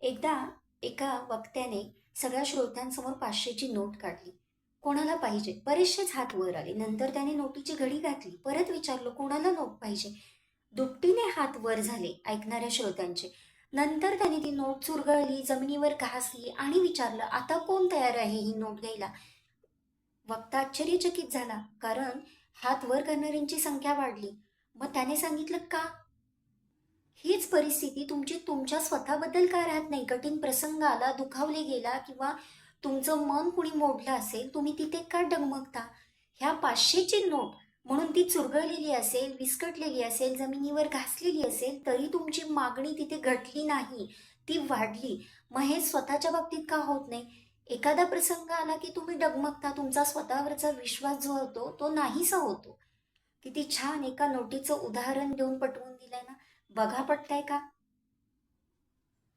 एकदा एका वक्त्याने सगळ्या श्रोत्यांसमोर पाचशेची नोट काढली. कोणाला पाहिजे? बरेचसेच हात वर आले. नंतर त्याने नोटीची घडी घातली. परत विचारलं कोणाला नोट पाहिजे? दुपटीने हात वर झाले ऐकणाऱ्या श्रोत्यांचे. नंतर त्याने ती नोट चुरगळली जमिनीवर घासली आणि विचारलं आता कोण तयार आहे ही नोट घ्यायला? वक्ता आश्चर्यचकित झाला कारण हात वर करणाऱ्यांची संख्या वाढली. मग त्याने सांगितलं का? हीच परिस्थिती तुमची तुमच्या स्वतःबद्दल का राहत नाही? कठीण प्रसंग आला दुखावले गेला किंवा तुमचं मन कुणी मोडलं असेल तुम्ही तिथे का डगमगता? ह्या पाचशेची नोट म्हणून ती चुरगळलेली असेल विस्कटलेली असेल जमिनीवर घासलेली असेल तरी तुमची मागणी तिथे घटली नाही ती वाढली. मग हे स्वतःच्या बाबतीत का होत नाही? एखादा प्रसंग आला की तुम्ही डगमगता तुमचा स्वतःवरचा विश्वास जो होतो तो नाहीसा होतो. किती छान एका नोटीचं उदाहरण देऊन पटवून बघा पटतंय का?